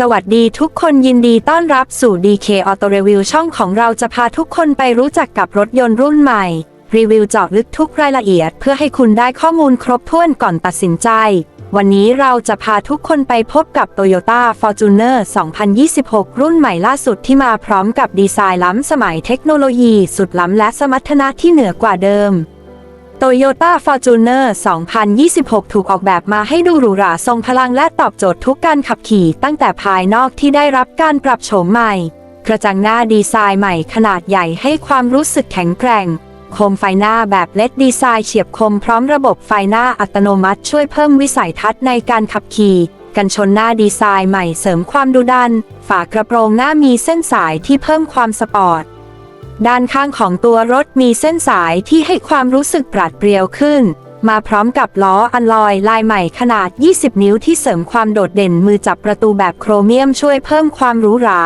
สวัสดีทุกคนยินดีต้อนรับสู่ DK Auto Review ช่องของเราจะพาทุกคนไปรู้จักกับรถยนต์รุ่นใหม่ รีวิวเจาะลึกทุกรายละเอียด เพื่อให้คุณได้ข้อมูลครบถ้วนก่อนตัดสินใจ วันนี้เราจะพาทุกคนไปพบกับ Toyota Fortuner 2026 รุ่นใหม่ล่าสุดที่มาพร้อมกับดีไซน์ล้ำสมัยเทคโนโลยีสุดล้ำและสมรรถนะที่เหนือกว่าเดิม Toyota Fortuner 2026 ถูกออกแบบมาให้ดูหรูหราทรงพลังและตอบโจทย์ทุกการขับขี่ตั้งแต่ภายนอกที่ได้รับการปรับโฉมใหม่ กระจังหน้าดีไซน์ใหม่ขนาดใหญ่ให้ความรู้สึกแข็งแกร่ง โคมไฟหน้าแบบเลดดีไซน์เฉียบคมพร้อมระบบไฟหน้าอัตโนมัติช่วยเพิ่มวิสัยทัศน์ในการขับขี่ กันชนหน้าดีไซน์ใหม่เสริมความดุดัน ฝากระโปรงหน้ามีเส้นสายที่เพิ่มความสปอร์ต ด้านข้างของตัวรถมีเส้นสายที่ให้ความรู้สึกปราดเปรียวขึ้น มาพร้อมกับล้ออัลลอยลายใหม่ขนาด 20 นิ้วที่เสริมความโดดเด่นมือจับประตูแบบโครเมียมช่วยเพิ่มความหรูหรา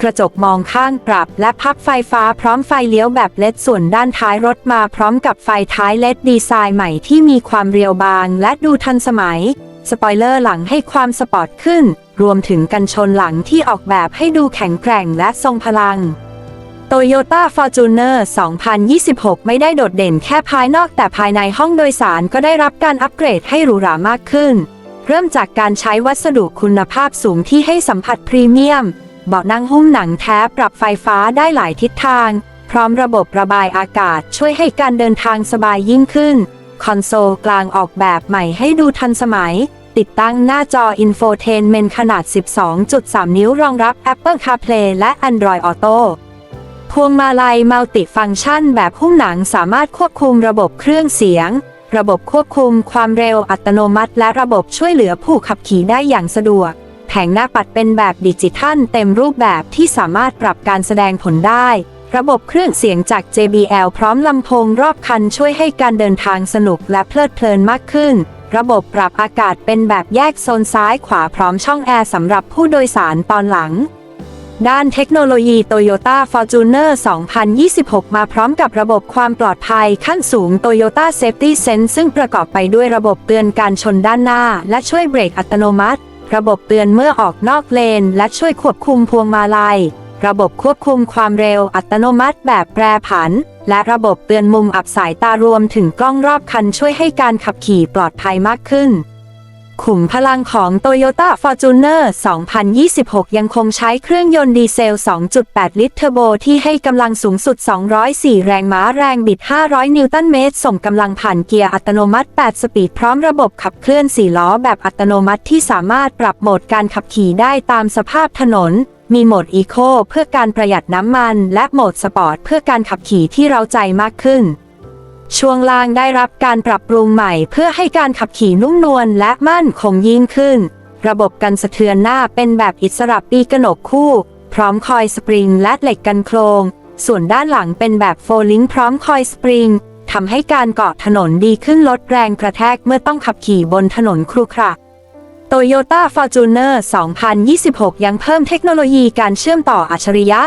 กระจกมองข้างปรับและพับไฟฟ้าพร้อมไฟเลี้ยวแบบเลดส่วนด้านท้ายรถมาพร้อมกับไฟท้ายเลดดีไซน์ใหม่ที่มีความเรียวบางและดูทันสมัย สปอยเลอร์หลังให้ความสปอร์ตขึ้น รวมถึงกันชนหลังที่ออกแบบให้ดูแข็งแกร่งและทรงพลัง Toyota Fortuner 2026 ไม่ได้โดดเด่นแค่ภายนอกแต่ภายในห้องโดยสารก็ได้รับการอัปเกรดให้หรูหรามากขึ้น เริ่มจากการใช้วัสดุคุณภาพสูงที่ให้สัมผัสพรีเมียม เบาะนั่งหุ้มหนังแท้ปรับไฟฟ้าได้หลายทิศทาง พร้อมระบบระบายอากาศช่วยให้การเดินทางสบายยิ่งขึ้น คอนโซลกลางออกแบบใหม่ให้ดูทันสมัยติดตั้งหน้าจอ Infotainment ขนาด 12.3 นิ้วรองรับ Apple CarPlay และ Android Auto พวงมาลัยมัลติฟังก์ชันแบบหุ้มหนังสามารถควบคุมระบบเครื่องเสียง ระบบควบคุมความเร็วอัตโนมัติ และระบบช่วยเหลือผู้ขับขี่ได้อย่างสะดวก แผงหน้าปัดเป็นแบบดิจิทัลเต็มรูปแบบที่สามารถปรับการแสดงผลได้ ระบบเครื่องเสียงจาก JBL พร้อมลำโพงรอบคันช่วยให้การเดินทางสนุกและเพลิดเพลินมากขึ้น ระบบปรับอากาศเป็นแบบแยกโซนซ้ายขวาพร้อมช่องแอร์สำหรับผู้โดยสารตอนหลัง ด้านเทคโนโลยี Toyota Fortuner 2026 มาพร้อมกับระบบความปลอดภัยขั้นสูง Toyota Safety Sense ซึ่งประกอบไปด้วยระบบเตือนการชนด้านหน้า และช่วยเบรกอัตโนมัติ ระบบเตือนเมื่อออกนอกเลน และช่วยควบคุมพวงมาลัย ระบบควบคุมความเร็วอัตโนมัติแบบแปรผัน และระบบเตือนมุมอับสายตารวมถึงกล้องรอบคันช่วยให้การขับขี่ปลอดภัยมากขึ้น ขุมพลังของ Toyota Fortuner 2026 ยังคงใช้เครื่องยนต์ดีเซล 2.8 ลิตรเทอร์โบที่ให้กำลังสูงสุด 204 แรงม้าแรงบิด 500 นิวตันเมตร ส่งกำลังผ่านเกียร์อัตโนมัติ 8 สปีด พร้อมระบบขับเคลื่อน 4 ล้อแบบอัตโนมัติที่สามารถปรับโหมดการขับขี่ได้ตามสภาพถนน มีโหมดอีโคเพื่อการประหยัดน้ำมัน และโหมดสปอร์ตเพื่อการขับขี่ที่เราใจมากขึ้น ช่วงล่างได้รับการปรับปรุงใหม่ เพื่อให้การขับขี่นุ่มนวลและมั่นคงยิ่งขึ้น ระบบกันสะเทือนหน้าเป็นแบบอิสระปีกระหนกคู่ พร้อมคอยสปริงและเหล็กกันโครง ส่วนด้านหลังเป็นแบบโฟลิงพร้อมคอยสปริงทำให้การเกาะถนนดีขึ้นลดแรงกระแทกเมื่อต้องขับขี่บนถนนครุขระ Toyota Fortuner 2026 ยังเพิ่มเทคโนโลยีการเชื่อมต่ออัจฉริยะ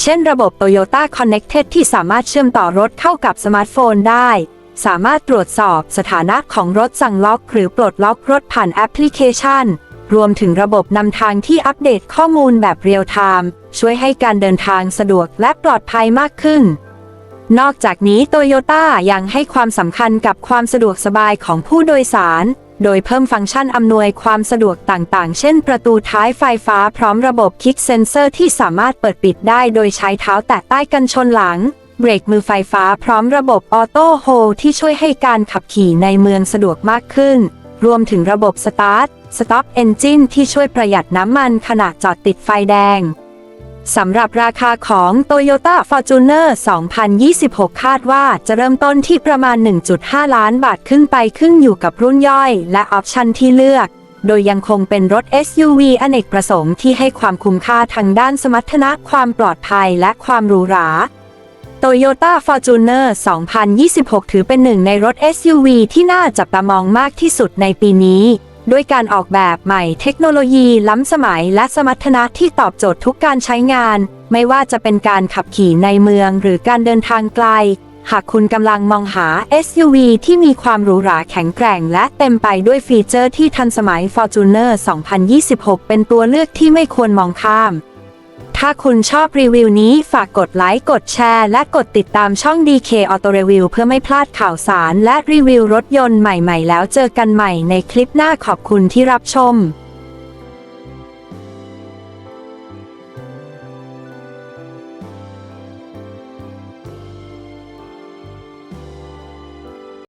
เช่นระบบ Toyota Connected ที่สามารถเชื่อมต่อรถเข้ากับสมาร์ทโฟนได้ สามารถตรวจสอบสถานะของรถสั่งล็อก หรือปลดล็อกรถผ่านแอปพลิเคชัน รวมถึงระบบนำทางที่อัปเดตข้อมูลแบบเรียลไทม์ช่วยให้การเดินทางสะดวกและปลอดภัยมากขึ้น นอกจากนี้โตโยต้ายังให้ความสำคัญกับความสะดวกสบายของผู้โดยสาร โดยเพิ่มฟังก์ชันอำนวยความสะดวกต่างๆ เช่น ประตูท้ายไฟฟ้าพร้อมระบบคิกเซนเซอร์ที่สามารถเปิดปิดได้โดยใช้เท้าแตะใต้กันชนหลัง เบรกมือไฟฟ้าพร้อมระบบออโต้โฮลที่ช่วยให้การขับขี่ในเมืองสะดวกมากขึ้น รวมถึงระบบสตาร์ทสต็อปเอนจินที่ช่วยประหยัดน้ำมันขณะจอดติดไฟแดง สำหรับราคาของ Toyota Fortuner 2026 คาดว่าจะเริ่มต้นที่ประมาณ 1.5 ล้านบาทขึ้นไปขึ้นอยู่กับรุ่นย่อย และออปชันที่เลือก โดยยังคงเป็นรถ SUV อเนกประสงค์ที่ให้ความคุ้มค่าทางด้านสมรรถนะความปลอดภัยและความหรูหรา Toyota Fortuner 2026 ถือเป็นหนึ่งในรถ SUV ที่น่าจับตามองมากที่สุดในปีนี้ ด้วยการออกแบบใหม่เทคโนโลยีล้ำสมัยและสมรรถนะที่ตอบโจทย์ทุกการใช้งาน ไม่ว่าจะเป็นการขับขี่ในเมืองหรือการเดินทางไกล หากคุณกำลังมองหา SUV ที่มีความหรูหราแข็งแกร่ง และเต็มไปด้วยฟีเจอร์ที่ทันสมัย Fortuner 2026 เป็นตัวเลือกที่ไม่ควรมองข้าม ถ้าคุณชอบรีวิวนี้ฝากกดไลค์ กดแชร์ และกดติดตามช่อง DK Auto Review เพื่อไม่พลาดข่าวสารและรีวิวรถยนต์ใหม่ๆ แล้วเจอกันใหม่ในคลิปหน้าขอบคุณที่รับชม